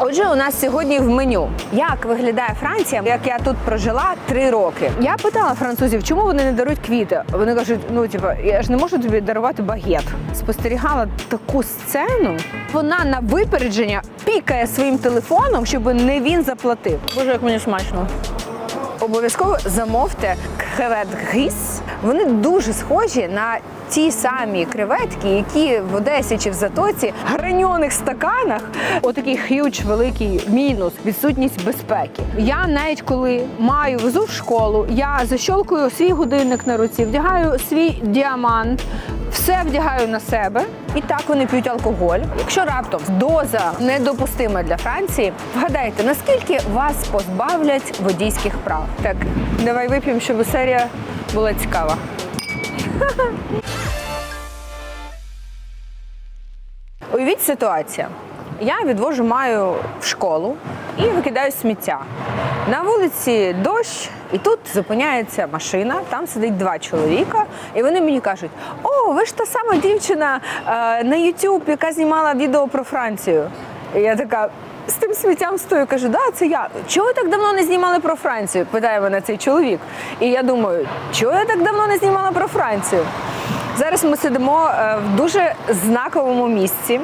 Отже, у нас сьогодні в меню. Як виглядає Франція, як я тут прожила три роки. Я питала французів, чому вони не дарують квіти. Вони кажуть, ну типа, я ж не можу тобі дарувати багет. Спостерігала таку сцену. Вона на випередження пікає своїм телефоном, щоб не він заплатив. Боже, як мені смачно. Обов'язково замовте кревет гріс. Вони дуже схожі на ті самі креветки, які в Одесі чи в Затоці граньоних стаканах. Отакий х'юч великий мінус відсутність безпеки. Я навіть коли маю везу в школу, я защолкую свій годинник на руці, вдягаю свій діамант. Все вдягаю на себе, і так вони п'ють алкоголь. Якщо раптом доза недопустима для Франції, вгадайте, наскільки вас позбавлять водійських прав. Так, давай вип'ємо, щоб серія була цікава. Уявіть ситуація. Я відвожу маю в школу і викидаю сміття. На вулиці дощ, і тут зупиняється машина, там сидить два чоловіка, і вони мені кажуть: О, ви ж та сама дівчина е, на YouTube, яка знімала відео про Францію. І я така. З тим сміттям стою, кажу, да, це я. Чого так давно не знімали про Францію? питає мене цей чоловік. І я думаю, чого я так давно не знімала про Францію? Зараз ми сидимо е, в дуже знаковому місці,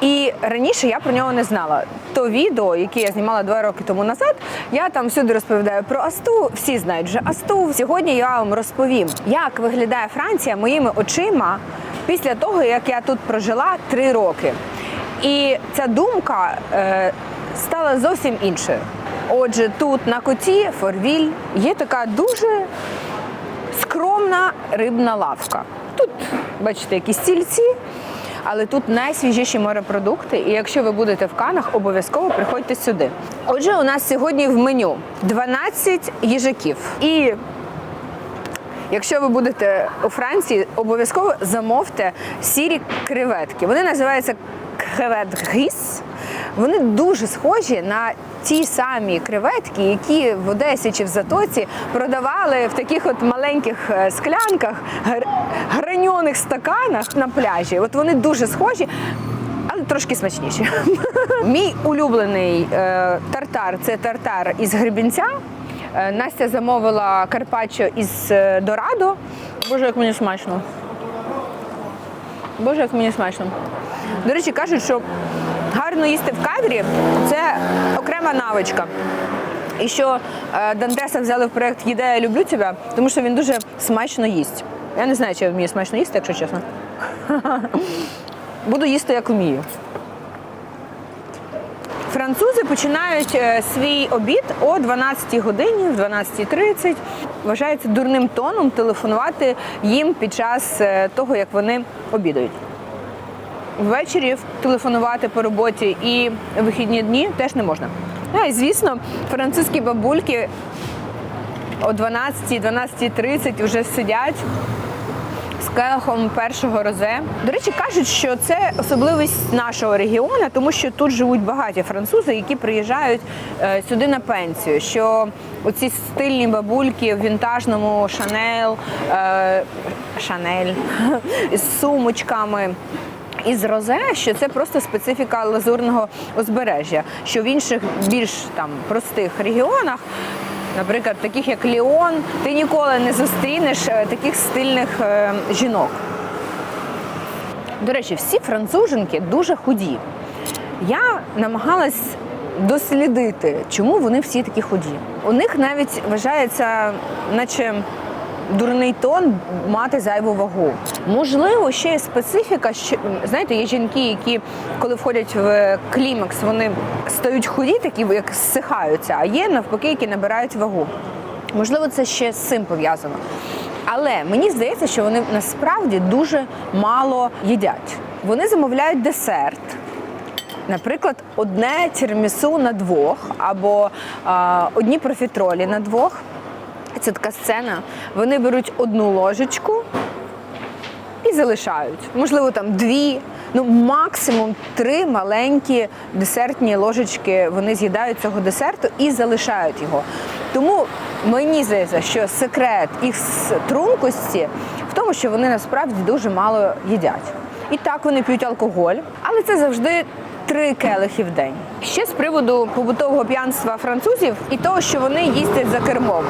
і раніше я про нього не знала. То відео, яке я знімала два роки тому назад, я там всюди розповідаю про Асту. Всі знають вже Асту. Сьогодні я вам розповім, як виглядає Франція моїми очима після того, як я тут прожила три роки. І ця думка е, стала зовсім іншою. Отже, тут на коті Форвіль є така дуже скромна рибна лавка. Тут, бачите, якісь стільці, але тут найсвіжіші морепродукти. І якщо ви будете в Канах, обов'язково приходьте сюди. Отже, у нас сьогодні в меню 12 їжаків. І Якщо ви будете у Франції, обов'язково замовте сірі креветки. Вони називаються кревет гріс. Вони дуже схожі на ті самі креветки, які в Одесі чи в Затоці продавали в таких от маленьких е, склянках, гр- граньоних стаканах на пляжі. От вони дуже схожі. Але трошки смачніші. Мій улюблений е, тартар це тартар із гребінця. Е, Настя замовила карпаччо із е, Дорадо. Боже, як мені смачно. Боже, як мені смачно. До речі, кажуть, що гарно їсти в кадрі це окрема навичка. І що е, Дантеса взяли в проєкт Їде, я люблю тебе, тому що він дуже смачно їсть. Я не знаю, чи я вмію смачно їсти, якщо чесно. Буду їсти, як вмію. Французи починають е, свій обід о 12 годині, в 12.30. Вважається дурним тоном телефонувати їм під час е, того, як вони обідають. Ввечері телефонувати по роботі і вихідні дні теж не можна. А, і звісно, французькі бабульки о 12-12.30 вже сидять з келихом першого розе. До речі, кажуть, що це особливість нашого регіону, тому що тут живуть багаті французи, які приїжджають е, сюди на пенсію. Що оці стильні бабульки в вінтажному шанел, е, шанель з сумочками. Із розе, що це просто специфіка лазурного узбережжя, що в інших більш там простих регіонах Наприклад, таких як Ліон, ти ніколи не зустрінеш е, таких стильних е, жінок. До речі, всі француженки дуже худі. Я намагалась дослідити, чому вони всі такі худі. У них навіть вважається, наче дурний тон мати зайву вагу. Можливо, ще є специфіка, що знаєте, є жінки, які коли входять в клімакс, вони стають худі, такі як зсихаються, а є навпаки, які набирають вагу. Можливо, це ще з цим пов'язано. Але мені здається, що вони насправді дуже мало їдять. Вони замовляють десерт. Наприклад, одне тірмісу на двох або а, одні профітролі на двох. Це така сцена. Вони беруть одну ложечку і залишають. Можливо, там дві, ну максимум три маленькі десертні ложечки. Вони з'їдають цього десерту і залишають його. Тому мені здається, що секрет їх стрункості в тому, що вони насправді дуже мало їдять. І так вони п'ють алкоголь, але це завжди три келихи в день. Ще з приводу побутового п'янства французів і того, що вони їздять за кермом.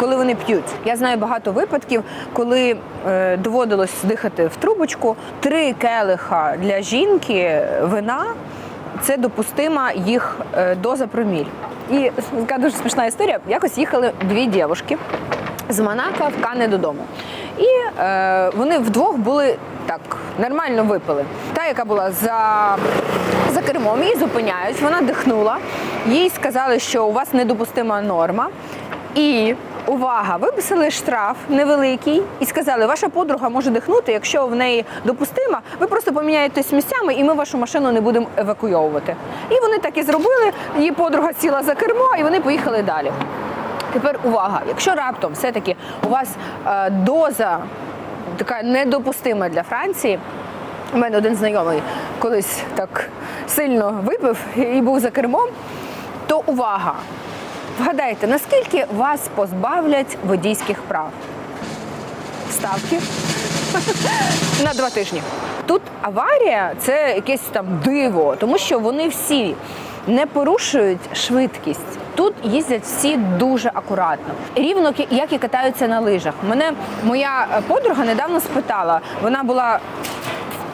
Коли вони п'ють, я знаю багато випадків, коли е, доводилось дихати в трубочку. Три келиха для жінки вина це допустима їх е, доза проміль. І така дуже смішна історія. Якось їхали дві дівчинки з Монако в Кане додому. І е, вони вдвох були так нормально випили. Та, яка була за, за кермом, її зупиняють, вона дихнула. Їй сказали, що у вас недопустима норма. І увага, виписали штраф невеликий і сказали, ваша подруга може дихнути, якщо в неї допустима, ви просто поміняєтесь місцями, і ми вашу машину не будемо евакуйовувати. І вони так і зробили. Її подруга сіла за кермо, і вони поїхали далі. Тепер увага, якщо раптом все-таки у вас е, доза така недопустима для Франції. У мене один знайомий колись так сильно випив і був за кермом, то увага! Вгадайте, наскільки вас позбавлять водійських прав? Ставки на два тижні. Тут аварія це якесь там диво, тому що вони всі не порушують швидкість. Тут їздять всі дуже акуратно, рівно як і катаються на лижах. Мене моя е, подруга недавно спитала, вона була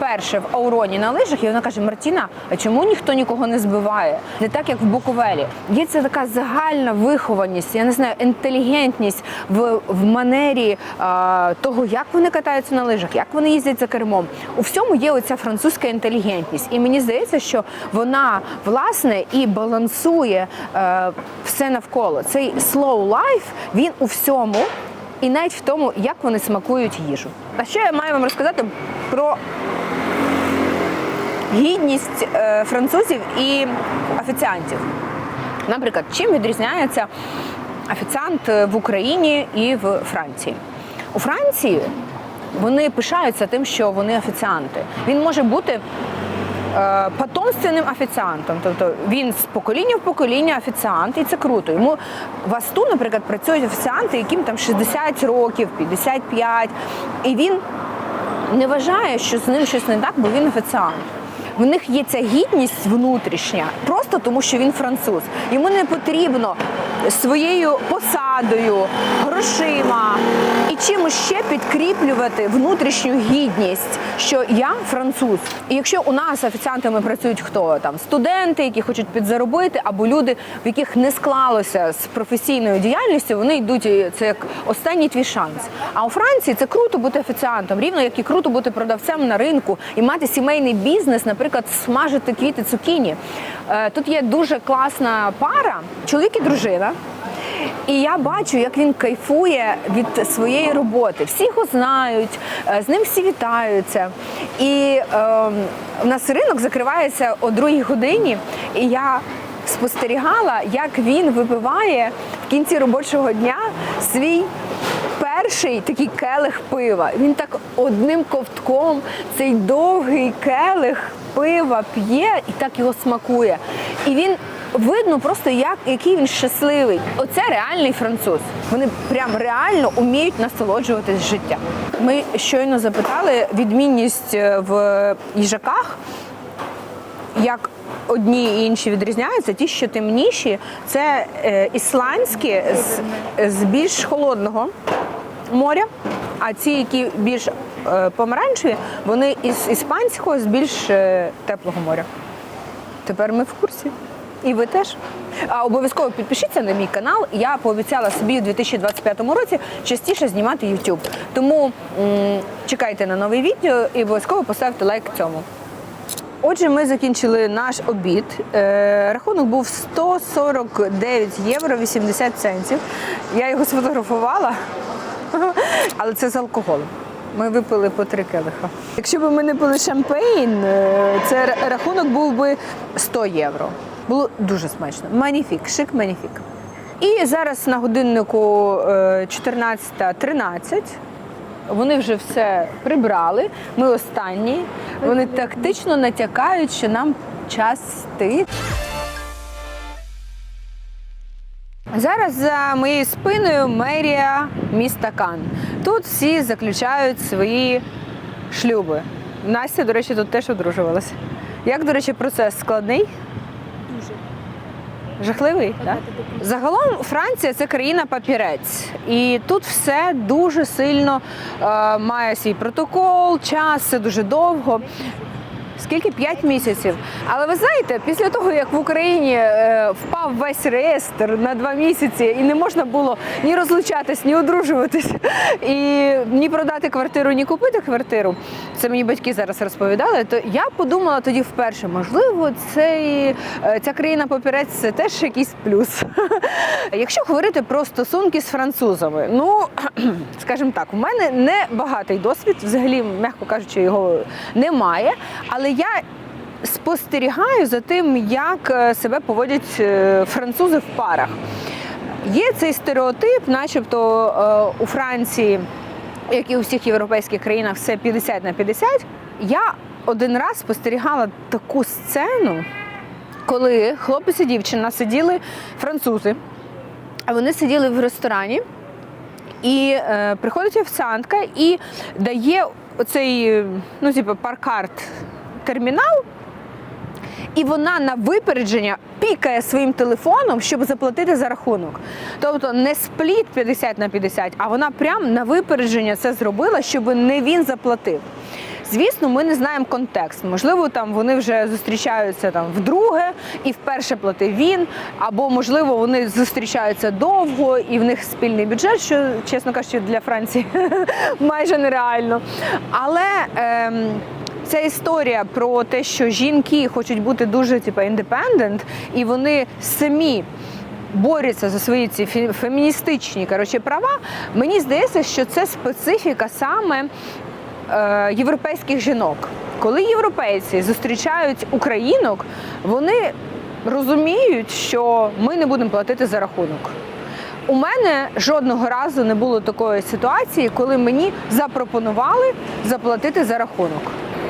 вперше в Ауроні на лижах, і вона каже: Мартіна, а чому ніхто нікого не збиває? Не так, як в Буковелі. Є це така загальна вихованість, я не знаю, інтелігентність в, в манері а, того, як вони катаються на лижах, як вони їздять за кермом. У всьому є оця французька інтелігентність. І мені здається, що вона власне і балансує е, все навколо. Цей slow life, він у всьому. І навіть в тому, як вони смакують їжу. А ще я маю вам розказати про гідність е, французів і офіціантів. Наприклад, чим відрізняється офіціант в Україні і в Франції? У Франції вони пишаються тим, що вони офіціанти. Він може бути е, потомственним офіціантом. Тобто він з покоління в покоління офіціант, і це круто. Йому в Асту, наприклад, працюють офіціанти, яким там 60 років, 55, і він не вважає, що з ним щось не так, бо він офіціант. В них є ця гідність внутрішня, просто тому що він француз. Йому не потрібно своєю посадою, грошима чимось ще підкріплювати внутрішню гідність, що я француз. І якщо у нас офіціантами працюють хто там студенти, які хочуть підзаробити, або люди, в яких не склалося з професійною діяльністю, вони йдуть це як останній твій шанс. А у Франції це круто бути офіціантом, рівно як і круто бути продавцем на ринку і мати сімейний бізнес, наприклад, смажити квіти цукіні. Е, Тут є дуже класна пара, чоловік і дружина. І я бачу, як він кайфує від своєї роботи. Всі його знають, е, з ним всі вітаються. І у нас ринок закривається о другій годині, і я спостерігала, як він випиває в кінці робочого дня свій перший такий келих пива. Він так одним ковтком цей довгий келих пива п'є і так його смакує. І він видно просто, як, який він щасливий. Оце реальний француз. Вони прям реально вміють насолоджуватись життям. Ми щойно запитали відмінність е, в їжаках як одні і інші відрізняються, ті, що темніші, це е, ісландські з, з більш холодного моря, а ці, які більш е, помаранчеві, вони із іспанського з більш теплого моря. Тепер ми в курсі. І ви теж. А обов'язково підпишіться на мій канал. Я пообіцяла собі у 2025 році частіше знімати YouTube. Тому м, чекайте на нове відео і обов'язково поставте лайк цьому. Отже, ми закінчили наш обід. Е, рахунок був 149 євро 80 центів. Я його сфотографувала, але це з алкоголем. Ми випили по три келиха. Якщо б ми не пили шампейн, е, це рахунок був би 100 євро. Було дуже смачно. Маніфік, шик маніфік. І зараз на годиннику е, 14.13. Вони вже все прибрали. Ми останні. Вони тактично натякають, що нам час йти. Зараз за моєю спиною мерія міста Кан. Тут всі заключають свої шлюби. Настя, до речі, тут теж одружувалася. Як, до речі, процес складний? Жахливий? Так? Загалом Франція це країна папірець, і тут все дуже сильно е, має свій протокол, час, все дуже довго. Скільки? П'ять місяців. Але ви знаєте, після того, як в Україні е, впав весь реєстр на два місяці, і не можна було ні розлучатись, ні одружуватись, і ні продати квартиру, ні купити квартиру. Це мені батьки зараз розповідали. То я подумала тоді вперше, можливо, цей, е, ця країна папірець це теж якийсь плюс. Якщо говорити про стосунки з французами, ну скажімо так, у мене не багатий досвід, взагалі, м'яко кажучи, його немає. Але я спостерігаю за тим, як е, себе поводять е, французи в парах. Є цей стереотип, начебто е, у Франції, як і у всіх європейських країнах, все 50 на 50. Я один раз спостерігала таку сцену, коли хлопець і дівчина сиділи французи, а вони сиділи в ресторані. І приходить офіціантка і дає оцей, ну, типу, паркарт термінал, і вона на випередження пікає своїм телефоном, щоб заплатити за рахунок. Тобто не спліт 50 на 50, а вона прям на випередження це зробила, щоб не він заплатив. Звісно, ми не знаємо контекст. Можливо, там вони вже зустрічаються там вдруге, і вперше платив він, або можливо вони зустрічаються довго і в них спільний бюджет, що чесно кажучи, для Франції майже нереально. Але ем, ця історія про те, що жінки хочуть бути дуже типу, індепендент, і вони самі. Борються за свої ці феміністичні коротше, права. Мені здається, що це специфіка саме е, європейських жінок. Коли європейці зустрічають українок, вони розуміють, що ми не будемо платити за рахунок. У мене жодного разу не було такої ситуації, коли мені запропонували заплатити за рахунок.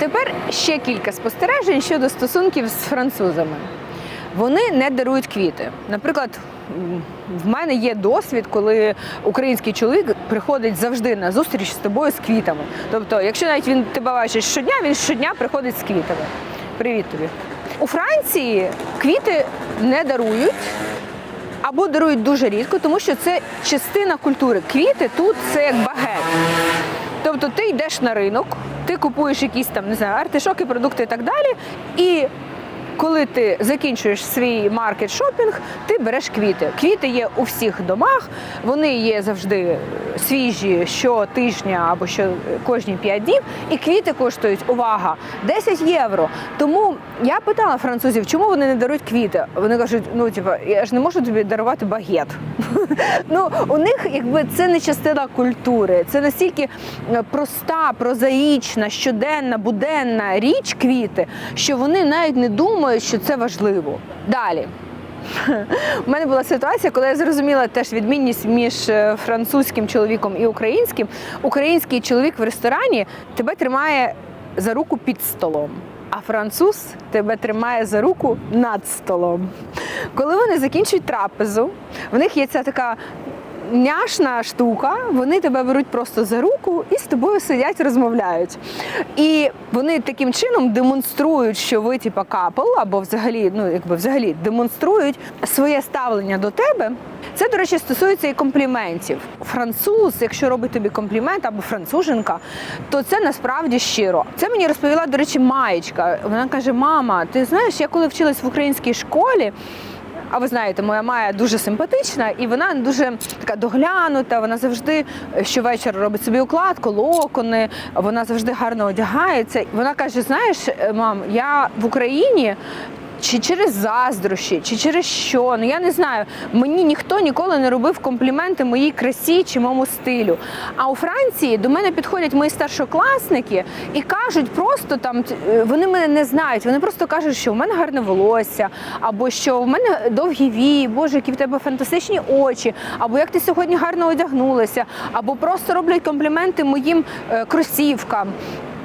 Тепер ще кілька спостережень щодо стосунків з французами. Вони не дарують квіти. Наприклад, в мене є досвід, коли український чоловік приходить завжди на зустріч з тобою з квітами. Тобто, якщо навіть він тебе бачить щодня, він щодня приходить з квітами. Привіт тобі. У Франції квіти не дарують або дарують дуже рідко, тому що це частина культури. Квіти тут це як багет. Тобто ти йдеш на ринок, ти купуєш якісь там не знаю, артишоки, продукти і так далі. І коли ти закінчуєш свій маркет шопінг, ти береш квіти. Квіти є у всіх домах, вони є завжди свіжі щотижня або що кожні 5 днів. І квіти коштують увага 10 євро. Тому я питала французів, чому вони не дарують квіти. Вони кажуть, ну типа, я ж не можу тобі дарувати багет. ну у них якби це не частина культури, це настільки проста, прозаїчна, щоденна, буденна річ квіти, що вони навіть не думають, що це важливо. Далі. У мене була ситуація, коли я зрозуміла теж відмінність між е, французьким чоловіком і українським. Український чоловік в ресторані тебе тримає за руку під столом, а француз тебе тримає за руку над столом. Коли вони закінчують трапезу, в них є ця така. Няшна штука, вони тебе беруть просто за руку і з тобою сидять, розмовляють. І вони таким чином демонструють, що ви типа капл, або взагалі, ну якби взагалі демонструють своє ставлення до тебе. Це, до речі, стосується і компліментів. Француз, якщо робить тобі комплімент або француженка, то це насправді щиро. Це мені розповіла, до речі, Маєчка. Вона каже: Мама, ти знаєш, я коли вчилась в українській школі. А ви знаєте, моя Майя дуже симпатична, і вона дуже така доглянута. Вона завжди е, щовечора робить собі укладку, локони. Вона завжди гарно одягається. Вона каже: знаєш, е, мам, я в Україні. Чи через заздрощі, чи через що, ну я не знаю. Мені ніхто ніколи не робив компліменти моїй красі чи моєму стилю. А у Франції до мене підходять мої старшокласники і кажуть просто там, е, вони мене не знають, вони просто кажуть, що в мене гарне волосся, або що в мене довгі вії, боже, які в тебе фантастичні очі, або як ти сьогодні гарно одягнулася, або просто роблять компліменти моїм е, кросівкам.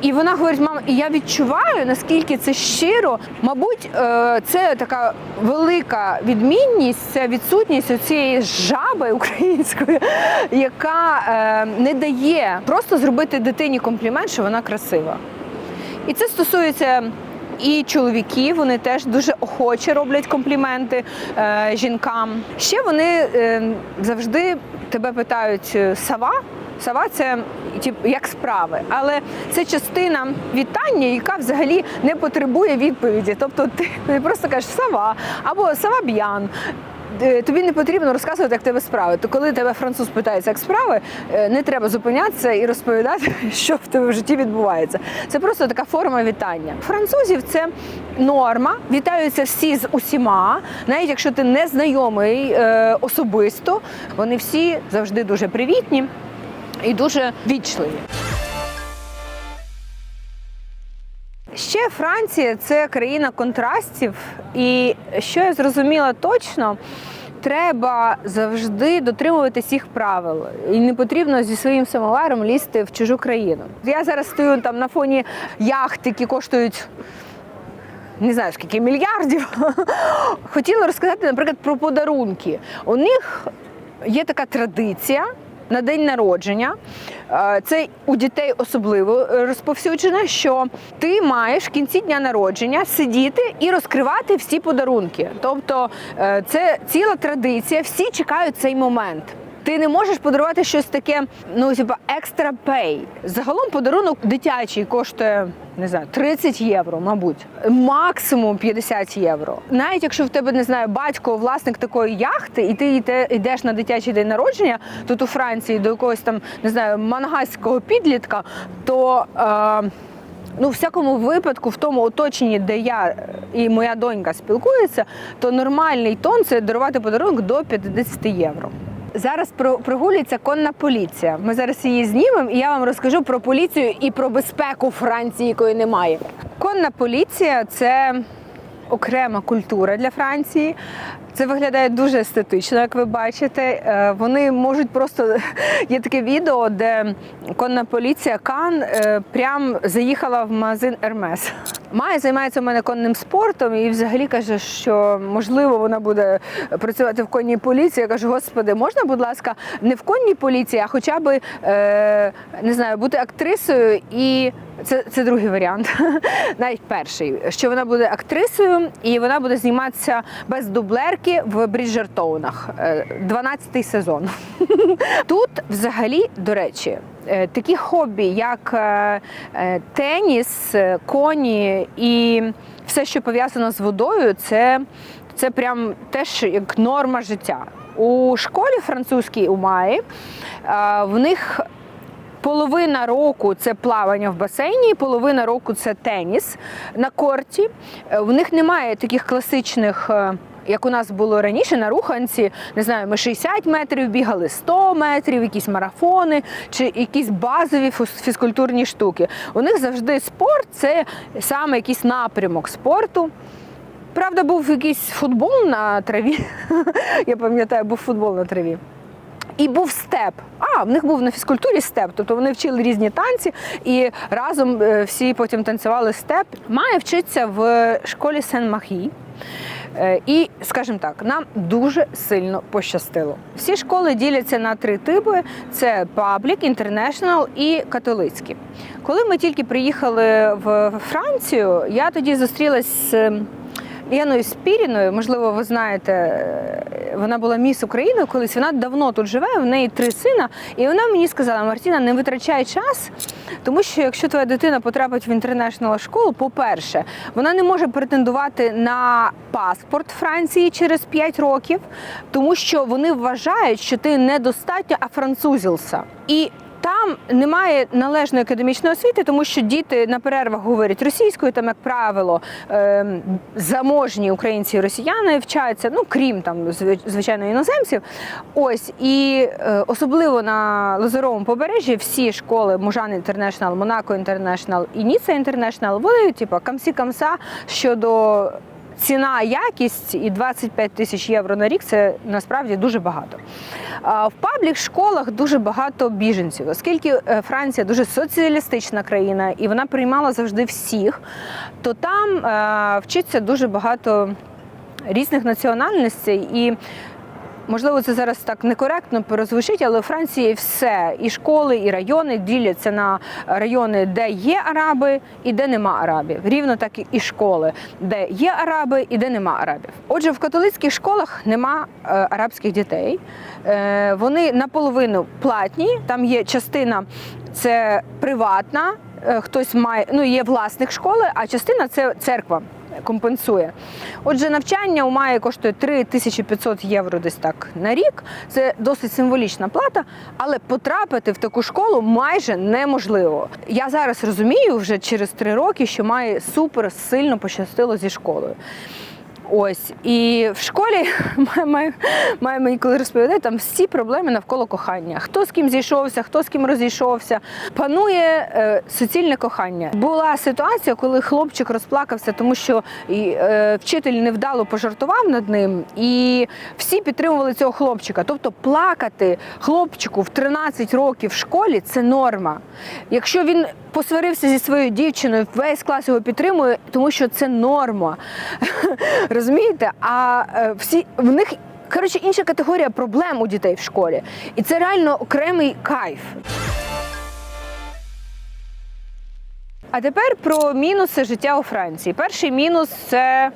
І вона говорить, мама, і я відчуваю, наскільки це щиро. Мабуть, е, це така велика відмінність, це відсутність цієї жаби української, яка е, не дає просто зробити дитині комплімент, що вона красива. І це стосується і чоловіки вони теж дуже охоче роблять компліменти е, жінкам. Ще вони е, завжди тебе питають сава. Сава це як справи, але це частина вітання, яка взагалі не потребує відповіді. Тобто ти, просто кажеш сава або сава б'ян. Е, Тобі не потрібно розказувати, як тебе справи. То коли тебе француз питається, як справи, е, не треба зупинятися і розповідати, що в тебе в житті відбувається. Це просто така форма вітання. Французів це норма. Вітаються всі з усіма, навіть якщо ти не знайомий е, особисто, вони всі завжди дуже привітні і дуже вічливі. Ще Франція це країна контрастів, і що я зрозуміла точно. Треба завжди дотримуватись їх правил, і не потрібно зі своїм самоваром лізти в чужу країну. Я зараз стою там на фоні яхт, які коштують не знаю скільки мільярдів. Хотіла розказати, наприклад, про подарунки. У них є така традиція. На день народження Е, це у дітей особливо розповсюджено, що ти маєш в кінці дня народження сидіти і розкривати всі подарунки. Тобто е, це ціла традиція, всі чекають цей момент. Ти не можеш подарувати щось таке, ну типа екстра пей. Загалом подарунок дитячий коштує не знаю 30 євро, мабуть, максимум 50 євро. Навіть якщо в тебе не знаю, батько власник такої яхти, і ти йдеш на дитячий день народження тут у Франції до якогось там не знаю мангайського підлітка, то е, Ну, в всякому випадку, в тому оточенні, де я і моя донька спілкуються, то нормальний тон це дарувати подарунок до 50 євро. Зараз про- прогулюється конна поліція. Ми зараз її знімемо, і я вам розкажу про поліцію і про безпеку Франції, якої немає. Конна поліція це окрема культура для Франції. Це виглядає дуже естетично, як ви бачите. Е, Вони можуть просто є таке відео, де конна поліція Кан е, прям заїхала в магазин Ермес. Майя займається у мене конним спортом і взагалі каже, що можливо вона буде працювати в конній поліції. Я кажу, господи, можна, будь ласка, не в конній поліції, а хоча б е, не знаю, бути актрисою і. Це, це другий варіант, навіть перший, що вона буде актрисою і вона буде зніматися без дублерки в Бріджертоунах. 12-й сезон. Тут, взагалі, до речі, е, такі хобі, як е, е, теніс, е, коні і все, що пов'язано з водою, це, це прям теж як норма життя. У школі французькій у Маї е, в них Половина року це плавання в басейні, половина року це теніс на корті. Е, В них немає таких класичних. Як у нас було раніше на руханці, не знаю, ми 60 метрів бігали, 100 метрів, якісь марафони чи якісь базові фізкультурні штуки. У них завжди спорт це саме якийсь напрямок спорту. Правда, був якийсь футбол на траві. Я пам'ятаю, був футбол на траві. І був степ. А, в них був на фізкультурі степ. Тобто вони вчили різні танці і разом е, всі потім танцювали степ. Має вчитися в школі Сен-Махі. Е, І, скажімо так, нам дуже сильно пощастило. Всі школи діляться на три типи: це паблік, інтернешнл і католицькі. Коли ми тільки приїхали в Францію, я тоді зустрілась з Яною Спіріною, можливо, ви знаєте, е, вона була міс України колись. Вона давно тут живе, в неї три сина. І вона мені сказала: Мартіна, не витрачай час, тому що якщо твоя дитина потрапить в інтернешнл школу, по-перше, вона не може претендувати на паспорт Франції через 5 років, тому що вони вважають, що ти недостатньо афранцузілся. І там немає належної академічної освіти, тому що діти на перервах говорять російською, там, як правило, ем, заможні українці і росіяни вчаться, ну крім там звичайно іноземців. Ось і е, особливо на Лазуровому побережжі всі школи Мужан Інтернешнл, Монако Інтернешнл і Ніца Інтернешнл, вони типу камсі камса щодо. Ціна, якість і 25 тисяч євро на рік це насправді дуже багато. В паблік школах дуже багато біженців, оскільки е, Франція дуже соціалістична країна і вона приймала завжди всіх, то там е, вчиться дуже багато різних національностей і. Можливо, це зараз так некоректно перезвучить, але у Франції все і школи, і райони діляться на райони, де є араби і де нема арабів. Рівно так і школи, де є араби і де нема арабів. Отже, в католицьких школах нема е, арабських дітей. Е, вони наполовину платні. Там є частина це приватна, е, хтось має ну є власник школи, а частина це церква компенсує. Отже, навчання у Маї коштує 3500 євро десь так на рік. Це досить символічна плата, але потрапити в таку школу майже неможливо. Я зараз розумію вже через три роки, що має супер сильно пощастило зі школою. Ось і в школі має, мені коли розповідає, там всі проблеми навколо кохання. Хто з ким зійшовся, хто з ким розійшовся. Панує е, суцільне кохання. Була ситуація, коли хлопчик розплакався, тому що е, вчитель невдало пожартував над ним, і всі підтримували цього хлопчика. Тобто плакати хлопчику в 13 років в школі це норма. Якщо він посварився зі своєю дівчиною, весь клас його підтримує, тому що це норма. Розумієте? А е, всі в них коротше інша категорія проблем у дітей в школі. І це реально окремий кайф. А тепер про мінуси життя у Франції. Перший мінус це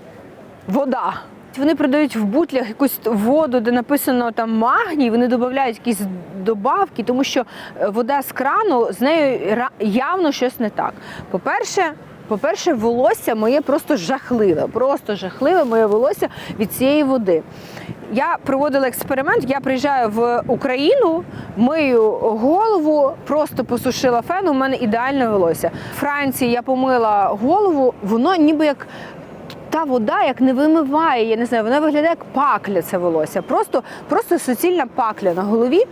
вода. Вони продають в бутлях якусь воду, де написано там магній, вони додають якісь добавки, тому що е, вода з крану з нею явно щось не так. По-перше, по-перше, волосся моє просто жахливе, просто жахливе моє волосся від цієї води. Я проводила експеримент. Я приїжджаю в Україну, мию голову, просто посушила фен. У мене ідеальне волосся. В Франції я помила голову, воно ніби як та вода як не вимиває, я не знаю, вона виглядає як пакля це волосся. Просто, просто суцільна пакля на голові.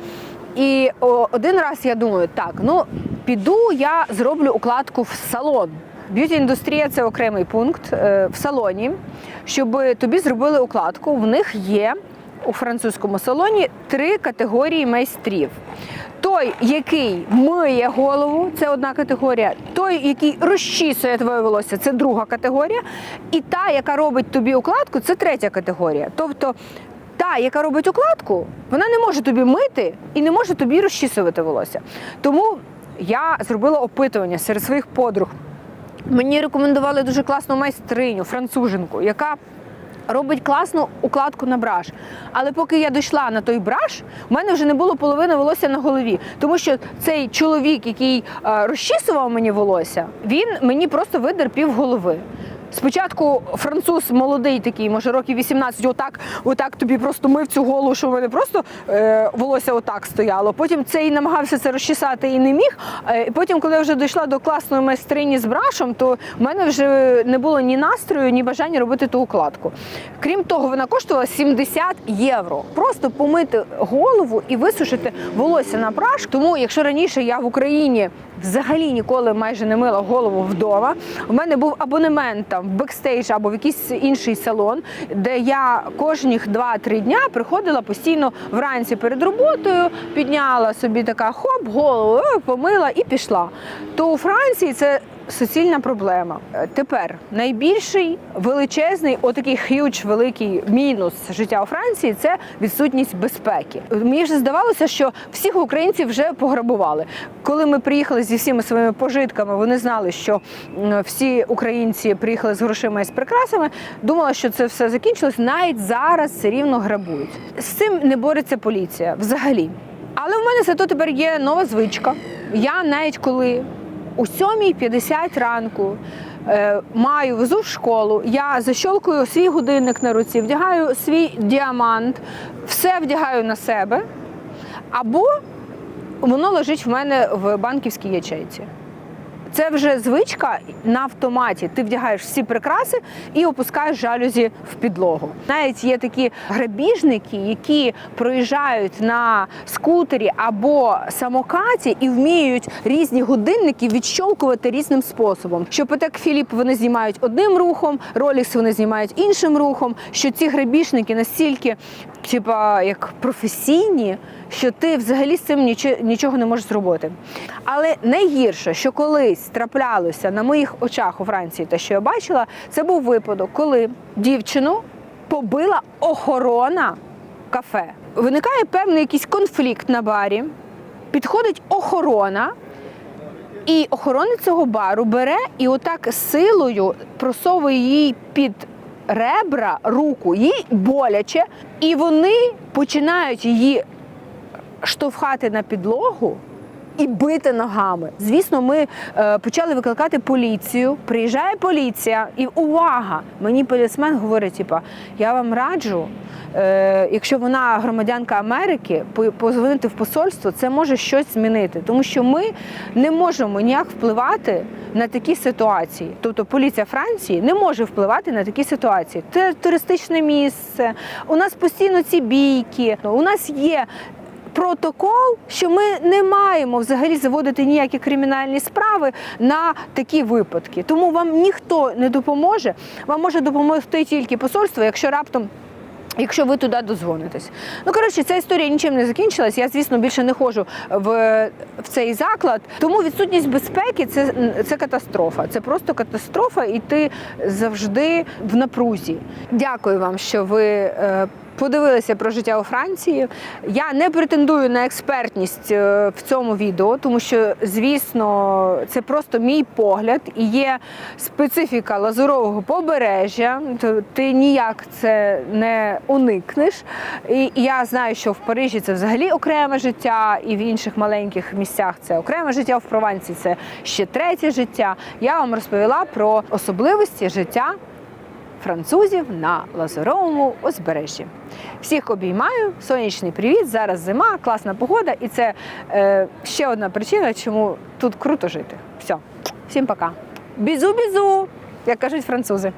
І один раз я думаю, так, ну піду, я зроблю укладку в салон. Б'юті індустрія це окремий пункт е, в салоні, щоб тобі зробили укладку. В них є у французькому салоні три категорії майстрів. Той, який миє голову, це одна категорія. Той, який розчісує твоє волосся, це друга категорія. І та, яка робить тобі укладку, це третя категорія. Тобто та, яка робить укладку, вона не може тобі мити і не може тобі розчісувати волосся. Тому я зробила опитування серед своїх подруг. Мені рекомендували дуже класну майстриню, француженку, яка робить класну укладку на браш. Але поки я дійшла на той браш, у мене вже не було половини волосся на голові. Тому що цей чоловік, який е, розчісував мені волосся, він мені просто видер пів голови. Спочатку француз молодий такий, може років 18, отак, отак тобі просто мив цю голову, що в мене просто е, волосся отак стояло. Потім цей намагався це розчесати і не міг. Е, потім, коли я вже дійшла до класної майстрині з брашем, то в мене вже не було ні настрою, ні бажання робити ту укладку. Крім того, вона коштувала 70 євро. Просто помити голову і висушити волосся на браш. Тому, якщо раніше я в Україні взагалі ніколи майже не мила голову вдома, у мене був абонемент там в бекстейдж або в якийсь інший салон, де я кожні 2-3 дня приходила постійно вранці перед роботою, підняла собі така хоп, голову помила і пішла. То у Франції це суцільна проблема. Е, Тепер найбільший величезний, отакий х'юч, великий мінус життя у Франції це відсутність безпеки. Мені ж здавалося, що всіх українців вже пограбували. Коли ми приїхали зі всіма своїми пожитками, вони знали, що всі українці приїхали з грошима і з прикрасами. Думала, що це все закінчилось. Навіть зараз все рівно грабують. З цим не бореться поліція взагалі. Але в мене зато тепер є нова звичка. Я навіть коли у 7.50 ранку е, маю везу в школу, я защолкую свій годинник на руці, вдягаю свій діамант, все вдягаю на себе, або воно лежить в мене в банківській ячейці. Це вже звичка на автоматі. Ти вдягаєш всі прикраси і опускаєш жалюзі в підлогу. Навіть є такі грабіжники, які проїжджають на скутері або самокаті і вміють різні годинники відщолкувати різним способом. Що Патек Філіп вони знімають одним рухом, Rolex вони знімають іншим рухом. Що ці грабіжники настільки, типа, як професійні, що ти взагалі з цим нічого, не можеш зробити. Але найгірше, що колись траплялося на моїх очах у Франції, те, що я бачила, це був випадок, коли дівчину побила охорона кафе. Виникає певний якийсь конфлікт на барі, підходить охорона. І охоронець цього бару бере і отак силою просовує їй під ребра руку, їй боляче, і вони починають її штовхати на підлогу. І бити ногами. Звісно, ми е, почали викликати поліцію. Приїжджає поліція, і увага! Мені полісмен говорить: типа, я вам раджу, е, якщо вона громадянка Америки, позвонити в посольство, це може щось змінити, тому що ми не можемо ніяк впливати на такі ситуації. Тобто поліція Франції не може впливати на такі ситуації. Це туристичне місце. У нас постійно ці бійки. У нас є протокол, що ми не маємо взагалі заводити ніякі кримінальні справи на такі випадки. Тому вам ніхто не допоможе. Вам може допомогти тільки посольство, якщо раптом. Якщо ви туди дозвонитесь. Ну коротше, ця історія нічим не закінчилась. Я, звісно, більше не ходжу в, в цей заклад. Тому відсутність безпеки це, це катастрофа. Це просто катастрофа, і ти завжди в напрузі. Дякую вам, що ви. е, Подивилися про життя у Франції. Я не претендую на експертність е, в цьому відео, тому що, звісно, це просто мій погляд і є специфіка лазурового побережжя. Ти ніяк це не уникнеш. І я знаю, що в Парижі це взагалі окреме життя, і в інших маленьких місцях це окреме життя. В Прованці це ще третє життя. Я вам розповіла про особливості життя французів на лазуровому узбережжі. Всіх обіймаю, сонячний привіт. Зараз зима, класна погода, і це е, ще одна причина, чому тут круто жити. Все, всім пока. Бізу-бізу, як кажуть французи.